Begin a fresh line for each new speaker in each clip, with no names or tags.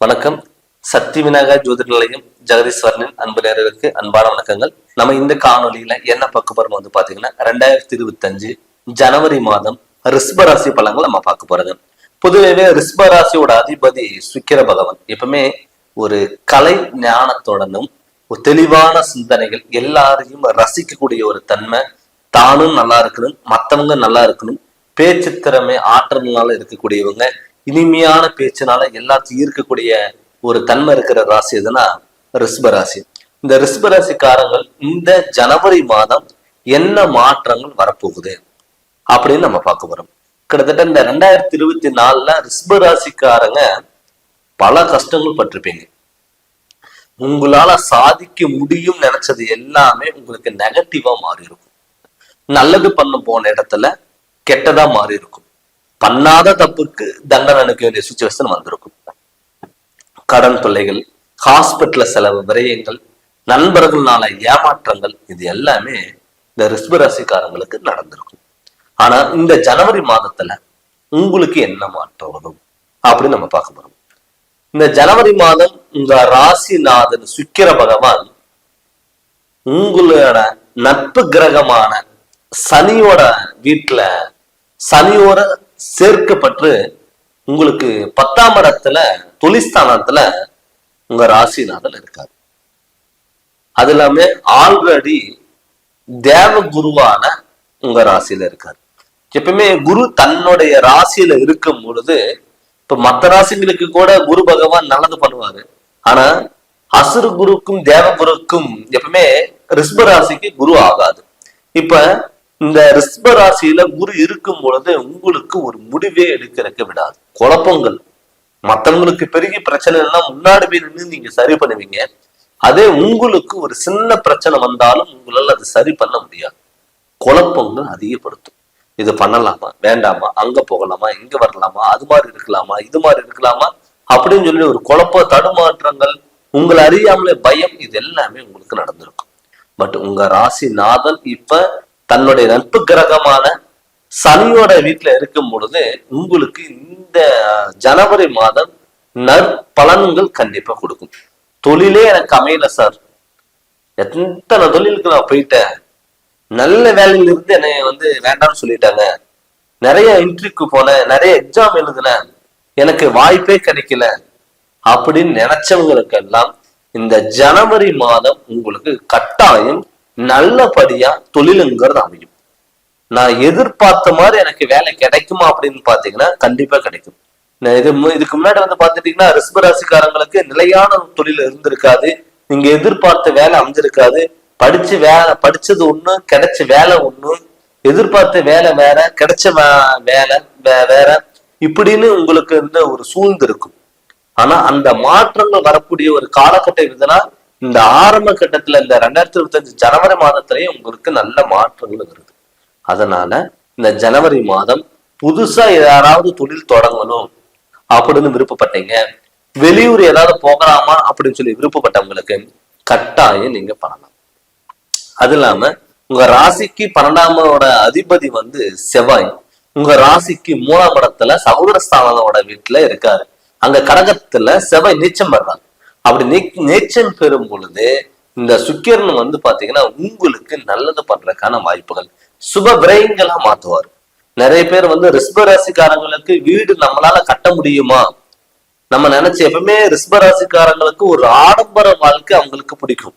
வணக்கம். சக்தி விநாயகர் ஜோதிட நிலையம் ஜெகதீஸ்வரனின் அன்பு நேரருக்கு அன்பான வணக்கங்கள். நம்ம இந்த காணொலியில என்ன பார்க்க போறோம் வந்து பாத்தீங்கன்னா ரெண்டாயிரத்தி இருபத்தஞ்சு ஜனவரி மாதம் ரிஷப ராசி பலன்கள் நம்ம பார்க்க போறது. பொதுவே ரிஷப ராசியோட அதிபதி சுக்கிர பகவான். எப்பவுமே ஒரு கலை ஞானத்துடனும் ஒரு தெளிவான சிந்தனைகள் எல்லாரையும் ரசிக்கக்கூடிய ஒரு தன்மை தானும் நல்லா இருக்கணும் மத்தவங்க நல்லா இருக்கணும் பேச்சு திறமை ஆற்றல்னால இருக்கக்கூடியவங்க இனிமையான பேச்சினால எல்லாத்தையும் ஈர்க்கக்கூடிய ஒரு தன்மை இருக்கிற ராசி எதுனா ரிஷ்பராசி இந்த ரிஷபராசிக்காரங்கள் இந்த ஜனவரி மாதம் என்ன மாற்றங்கள் வரப்போகுது அப்படின்னு நம்ம பார்க்க போறோம். கிட்டத்தட்ட இந்த ரெண்டாயிரத்தி இருபத்தி நாலுல ரிஷப ராசிக்காரங்க பல கஷ்டங்கள் பட்டிருப்பீங்க. உங்களால சாதிக்க முடியும் நினைச்சது எல்லாமே உங்களுக்கு நெகட்டிவா மாறி இருக்கும் நல்லது பண்ண போன இடத்துல கெட்டதா மாறி இருக்கும் பண்ணாத தப்புக்கு தண்டனை அனுக்க வேண்டிய சுச்சுவேஷன் வந்திருக்கும். கடன் தொல்லைகள் ஹாஸ்பிட்டல செலவு விரயங்கள் நண்பர்கள்னால ஏமாற்றங்கள் இது எல்லாமே இந்த ரிஷ்ப ராசிக்காரங்களுக்கு நடந்திருக்கும். ஆனா இந்த ஜனவரி மாதத்துல உங்களுக்கு என்ன மாற்றம் வரும் அப்படின்னு நம்ம பார்க்க போறோம். இந்த ஜனவரி மாதம் உங்க ராசிநாதன் சுக்கிர பகவான் உங்களோட நட்பு கிரகமான சனியோட வீட்டுல சனியோட சேர்க்கப்பட்டு உங்களுக்கு பத்தாம் இடத்துல தொழிஸ்தானத்துல உங்க ராசிநாதன் இருக்காரு. அது இல்லாம ஆல்ரெடி தேவ குருவான உங்க ராசியில இருக்காரு. எப்பவுமே குரு தன்னுடைய ராசியில இருக்கும் பொழுது இப்ப மத்த ராசிங்களுக்கு கூட குரு பகவான் நல்லது பண்ணுவாரு. ஆனா அசுர குருக்கும் தேவ குருக்கும் எப்பவுமே ரிஷ்ப ராசிக்கு குரு ஆகாது. இப்ப இந்த ரிஷ்ப ராசியில குரு இருக்கும் பொழுது உங்களுக்கு ஒரு முடிவே எடுக்கிறக்க விடாது. குழப்பங்கள். மத்தவங்களுக்கு பெரிய பிரச்சனை எல்லாம் முன்னாடி போய் நின்று நீங்க சரி பண்ணுவீங்க. அதே உங்களுக்கு ஒரு சின்ன பிரச்சனை வந்தாலும் உங்களால அது சரி பண்ண முடியாது. குழப்பங்கள் அதிகப்படுத்தும். இது பண்ணலாமா? வேண்டாமா? அங்க போகலாமா? இங்க வரலாமா? அது மாதிரி இருக்கலாமா? இது மாதிரி இருக்கலாமா? அப்படின்னு சொல்லி ஒரு குழப்ப தடுமாற்றங்கள் உங்களை அறியாமலே பயம் இது எல்லாமே உங்களுக்கு நடந்திருக்கும். பட் உங்க ராசிநாதன் இப்ப தன்னுடைய நட்பு கிரகமான சனியோட வீட்டுல இருக்கும் பொழுது உங்களுக்கு இந்த ஜனவரி மாதம் நற்பலன்கள் கண்டிப்பா கொடுக்கும். தொழிலே எனக்கு அமையல சார். எத்தனை தொழிலுக்கு நான் போயிட்டேன். நல்ல வேலையில இருந்து என்னை வந்து வேண்டாம்னு சொல்லிட்டாங்க. நிறைய இன்டர்வியூக்கு போனேன். நிறைய எக்ஸாம் எழுதினேன். எனக்கு வாய்ப்பே கிடைக்கல. அப்படின்னு நினைச்சவங்களுக்கெல்லாம் இந்த ஜனவரி மாதம் உங்களுக்கு கட்டாயம் நல்லபடியா தொழிலுங்கிறது அமையும். நான் எதிர்பார்த்த மாதிரி எனக்கு வேலை கிடைக்குமா அப்படின்னு பாத்தீங்கன்னா கண்டிப்பா கிடைக்கும். நான் இது மு- இதுக்கு முன்னாடி வந்து பாத்துட்டீங்கன்னா ரிஷப ராசிக்காரங்களுக்கு நிலையான தொழில் இருந்திருக்காது. நீங்க எதிர்பார்த்த வேலை அமைஞ்சிருக்காது. படிச்சு வேலை படிச்சது ஒண்ணு கிடைச்ச வேலை ஒண்ணு எதிர்பார்த்த வேலை வேற கிடைச்ச வேலை வே- வேற இப்படின்னு உங்களுக்கு இந்த ஒரு சூழ்ந்து இருக்கும். ஆனா அந்த மாற்றங்கள் வரக்கூடிய ஒரு காலகட்டம் இதுனா இந்த ஆரம்ப கட்டத்துல இந்த ரெண்டாயிரத்தி இருபத்தஞ்சு ஜனவரி மாதத்திலேயே உங்களுக்கு நல்ல மாற்றங்கள் வருது அதனால இந்த ஜனவரி மாதம் புதுசா யாராவது தொழில் தொடங்கணும் அப்படின்னு விருப்பப்பட்டீங்க வெளியூர் ஏதாவது போகலாமா அப்படின்னு சொல்லி விருப்பப்பட்டவங்களுக்கு கட்டாயம் நீங்க பண்ணலாம். அது இல்லாம உங்க ராசிக்கு பன்னெண்டாமோட அதிபதி வந்து செவ்வாய். உங்க ராசிக்கு மூணாம் இடத்துல சகோதரஸ்தானோட வீட்டுல இருக்காரு. அங்க கடகத்துல செவ்வாய் நீச்சம் வர்றாங்க அப்படி நீ- பெறும் பொழுது இந்த சுக்கிரன் வந்து பாத்தீங்கன்னா உங்களுக்கு நல்லது பண்றதுக்கான வாய்ப்புகள். சுப விரயங்களா மாத்துவார். நிறைய பேர் வந்து ரிஸ்பராசிக்காரங்களுக்கு வீடு நம்மளால கட்ட முடியுமா? நம்ம நினைச்ச எப்பவுமே ரிஸ்பராசிக்காரங்களுக்கு ஒரு ஆடம்பர வாழ்க்கை அவங்களுக்கு பிடிக்கும்.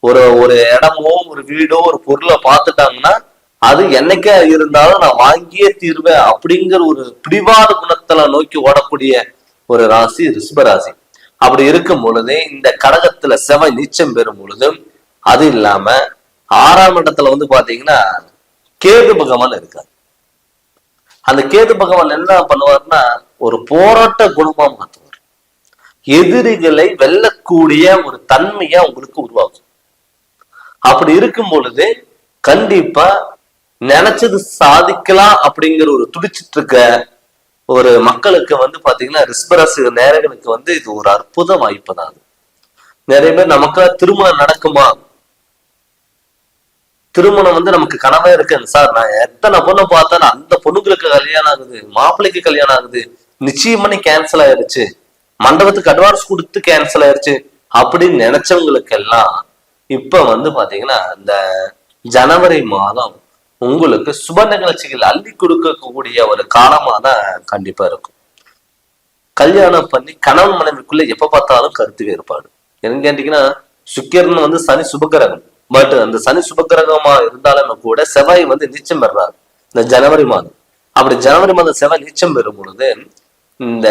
ஒரு ஒரு இடமோ ஒரு வீடோ ஒரு பொருளை பார்த்துட்டாங்கன்னா அது என்னைக்கா இருந்தாலும் நான் வாங்கியே தீர்வேன் அப்படிங்கிற ஒரு பிடிவாத குணத்துல நோக்கி ஓடக்கூடிய ஒரு ராசி ரிஷப ராசி. அப்படி இருக்கும் பொழுது இந்த கடகத்துல செவ்வாய் நீச்சம் பெறும் பொழுது அது இல்லாம ஆறாம் இடத்துல வந்து பாத்தீங்கன்னா கேது பகவான் இருக்காரு. அந்த கேது பகவான் என்ன பண்ணுவார்னா ஒரு போராட்ட குணமா மாத்துவார். எதிரிகளை வெல்லக்கூடிய ஒரு தன்மையை உங்களுக்கு உருவாக்கும். அப்படி இருக்கும் பொழுது கண்டிப்பா நினைச்சது சாதிக்கலாம் அப்படிங்கிற ஒரு துடிச்சிட்டு இருக்க ஒரு மக்களுக்கு வந்து பாத்தீங்கன்னா ரிஸ்பரசு நேரங்களுக்கு வந்து இது ஒரு அற்புத வாய்ப்பு தான் அது. நிறைய பேர் நமக்கு திருமணம் நடக்குமா? திருமணம் வந்து நமக்கு கனவா இருக்கு சார் நான் எத்தனை பொண்ணை பார்த்தாலும் அந்த பொண்ணுங்களுக்கு கல்யாணம் ஆகுது மாப்பிள்ளைக்கு கல்யாணம் ஆகுது. நிச்சயம் பண்ணி கேன்சல் ஆயிருச்சு. மண்டபத்துக்கு அட்வான்ஸ் கொடுத்து கேன்சல் ஆயிருச்சு. அப்படின்னு நினைச்சவங்களுக்கு எல்லாம் இப்ப வந்து பாத்தீங்கன்னா இந்த ஜனவரி மாதம் உங்களுக்கு சுப நிகழ்ச்சிகள் அள்ளி கொடுக்கக்கூடிய ஒரு காலமாக தான் கண்டிப்பா இருக்கும். கல்யாணம் பண்ணி கணவன் மனைவிக்குள்ள எப்ப பார்த்தாலும் கருத்து வேறுபாடு. என்னன்னு கேட்டீங்கன்னா சுக்கிரன் வந்து சனி சுபகிரகம் பட் அந்த சனி சுபகிரகமா இருந்தாலுமே கூட செவ்வாய் வந்து நீச்சம் பெறாரு இந்த ஜனவரி மாதம். அப்படி ஜனவரி மாதம் செவ்வாய் நீச்சம் பெறும் பொழுது இந்த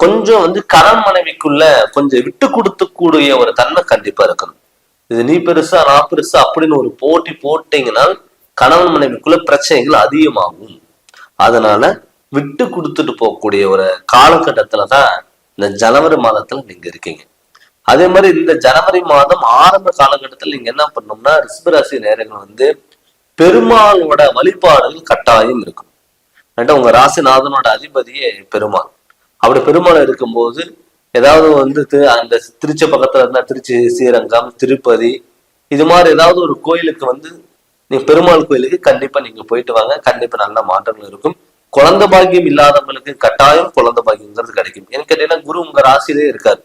கொஞ்சம் வந்து கணவன் மனைவிக்குள்ள கொஞ்சம் விட்டு கொடுத்து கூடிய ஒரு தன்மை கண்டிப்பா இருக்கணும். இது நீ பெருசா நான் பெருசா அப்படின்னு ஒரு போட்டி போட்டீங்கன்னா கணவன் மனைவிக்குள்ள பிரச்சனைகள் அதிகமாகும். அதனால விட்டு கொடுத்துட்டு போகக்கூடிய ஒரு காலகட்டத்துல தான் இந்த ஜனவரி மாதத்துல நீங்க இருக்கீங்க. அதே மாதிரி இந்த ஜனவரி மாதம் ஆரம்ப காலகட்டத்தில் நீங்க என்ன பண்ணோம்னா ரிஷபராசி நேரங்கள் வந்து பெருமாளோட வழிபாடுகள் கட்டாயம் இருக்கும் ஏன்னா உங்க ராசிநாதனோட அதிபதியே பெருமாள். அப்படி பெருமாள் இருக்கும்போது ஏதாவது வந்து அந்த திருச்சி பக்கத்துல இருந்தா திருச்சி ஸ்ரீரங்கம் திருப்பதி இது மாதிரி ஏதாவது ஒரு கோயிலுக்கு வந்து நீங்க பெருமாள் கோயிலுக்கு கண்டிப்பா நீங்க போயிட்டு வாங்க. கண்டிப்பா நல்ல மாற்றங்கள் இருக்கும். குழந்தை பாக்கியம் இல்லாதவங்களுக்கு கட்டாயம் குழந்தை பாக்கியங்கிறது கிடைக்கும். ஏன்னு கேட்டீங்கன்னா குரு உங்க ராசியிலே இருக்காரு.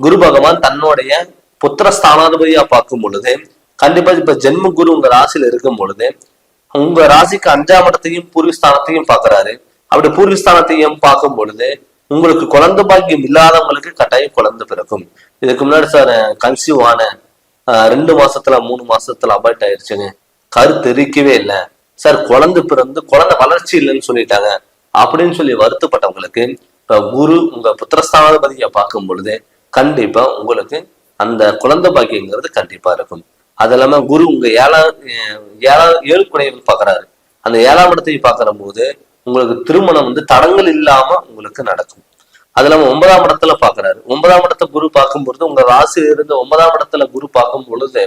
குரு பகவான் தன்னுடைய புத்திர ஸ்தானாதிபதியா பார்க்கும் பொழுது கண்டிப்பா இப்ப ஜென்ம குரு உங்க ராசியில இருக்கும் பொழுது உங்க ராசிக்கு அஞ்சாம் இடத்தையும் பூர்வஸ்தானத்தையும் பாக்குறாரு அப்படி பூர்வஸ்தானத்தையும் பார்க்கும் பொழுது உங்களுக்கு குழந்தை பாக்கியம் இல்லாதவங்களுக்கு கட்டாயம் குழந்தை பிறக்கும். இதுக்கு முன்னாடி சார் கன்சீவ் ஆன ரெண்டு மாசத்துல மூணு மாசத்துல அபாய்ட் ஆயிடுச்சுங்க கருத்தெரிக்கவே இல்லை. சார் குழந்தை பிறந்து குழந்தை வளர்ச்சி இல்லைன்னு சொல்லிட்டாங்க. அப்படின்னு சொல்லி வருத்தப்பட்டவங்களுக்கு இப்ப குரு உங்க புத்திரஸ்தானாதிபதியை பார்க்கும் பொழுது கண்டிப்பா உங்களுக்கு அந்த குழந்தை பாக்கியங்கிறது கண்டிப்பா இருக்கும். அது இல்லாம குரு உங்க ஏழாம் ஏழாம் ஏழு குடையவன் பாக்குறாரு. அந்த ஏழாம் இடத்தை பாக்குற போது உங்களுக்கு திருமணம் வந்து தடங்கள் இல்லாம உங்களுக்கு நடக்கும். அது இல்லாம ஒன்பதாம் இடத்துல பாக்குறாரு. ஒன்பதாம் இடத்தை குரு பார்க்கும் பொழுது உங்க ராசியில இருந்து ஒன்பதாம் இடத்துல குரு பார்க்கும் பொழுது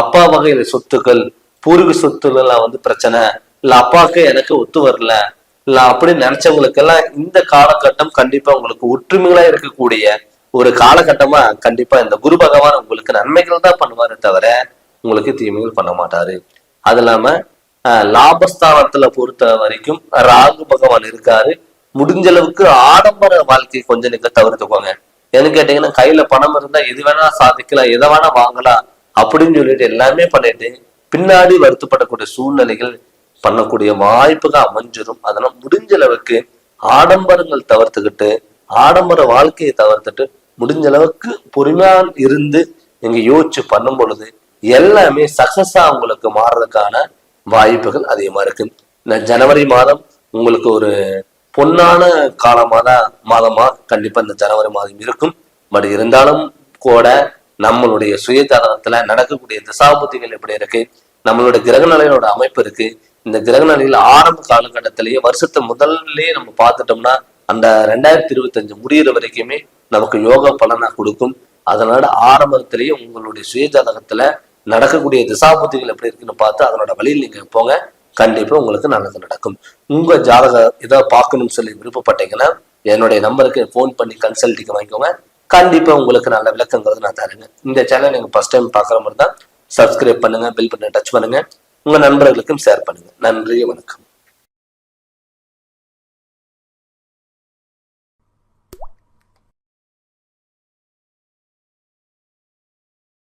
அப்பா வகையில சொத்துக்கள் பூர்வீக சொத்துலாம் வந்து பிரச்சனை. இல்ல அப்பாவுக்கு எனக்கு ஒத்து வரல. இல்ல அப்படின்னு நினைச்சவங்களுக்கெல்லாம் இந்த காலகட்டம் கண்டிப்பா உங்களுக்கு ஒற்றுமைகளா இருக்கக்கூடிய ஒரு காலகட்டமா கண்டிப்பா இந்த குரு பகவான் உங்களுக்கு நன்மைகள் தான் பண்ணுவாரு தவிர உங்களுக்கு தீமைகள் பண்ண மாட்டாரு. அது இல்லாம ஆஹ், லாபஸ்தானத்துல பொறுத்த வரைக்கும் ராகு பகவான் இருக்காரு. முடிஞ்ச அளவுக்கு ஆடம்பர வாழ்க்கையை கொஞ்சம் நீங்க தவிர்த்துக்கோங்க. ஏன்னு கேட்டீங்கன்னா கையில பணம் இருந்தா எது வேணா சாதிக்கலாம் எதை வேணா வாங்கலாம் அப்படின்னு சொல்லிட்டு எல்லாமே பண்ணிட்டு பின்னாடி வருத்தப்படக்கூடிய சூழ்நிலைகள் பண்ணக்கூடிய வாய்ப்புகள் அமைஞ்சிரும். அதனால முடிஞ்ச அளவுக்கு ஆடம்பரங்கள் தவிர்த்துக்கிட்டு ஆடம்பர வாழ்க்கையை தவிர்த்துட்டு முடிஞ்ச அளவுக்கு பொறுமையா இருந்து நீங்க யோசிச்சு பண்ணும் பொழுது எல்லாமே சக்சஸா உங்களுக்கு மாறுறதுக்கான வாய்ப்புகள் அதிகமா இருக்கு. இந்த ஜனவரி மாதம் உங்களுக்கு ஒரு பொன்னான காலமாக தான் மாதமா கண்டிப்பா இந்த ஜனவரி மாதம் இருக்கும். பட் இருந்தாலும் கூட நம்மளுடைய சுயஜாதகத்துல நடக்கக்கூடிய திசாபுத்திகள் எப்படி இருக்கு? நம்மளுடைய கிரகநிலையோட அமைப்பு இருக்கு. இந்த கிரகநிலையில ஆரம்ப காலகட்டத்திலேயே வருஷத்தை முதல்லயே நம்ம பார்த்துட்டோம்னா அந்த ரெண்டாயிரத்தி இருபத்தஞ்சு முடிகிற வரைக்குமே நமக்கு யோக பலனா கொடுக்கும். அதனால ஆரம்பத்திலேயே உங்களுடைய சுயஜாதகத்துல நடக்கக்கூடிய திசாபுத்திகள் எப்படி இருக்குன்னு பார்த்து அதனோட வழியில் நீங்க போங்க. கண்டிப்பா உங்களுக்கு நல்லது நடக்கும். உங்க ஜாதக இதை பார்க்கணும்னு சொல்லி விருப்பப்பட்டீங்கன்னா என்னுடைய நம்பருக்கு ஃபோன் பண்ணி கன்சல்டிங் வாங்கிக்கோங்க. கண்டிப்பா உங்களுக்கு நல்ல விளக்கங்கிறது நான் தரேங்க. இந்த சேனல் நீங்க ஃபர்ஸ்ட் டைம் பார்க்குற மாதிரி தான் சப்ஸ்கிரைப் பண்ணுங்க பில் பண்ணுங்க டச் பண்ணுங்க. உங்க நண்பர்களுக்கும் ஷேர் பண்ணுங்க. நன்றி வணக்கம்.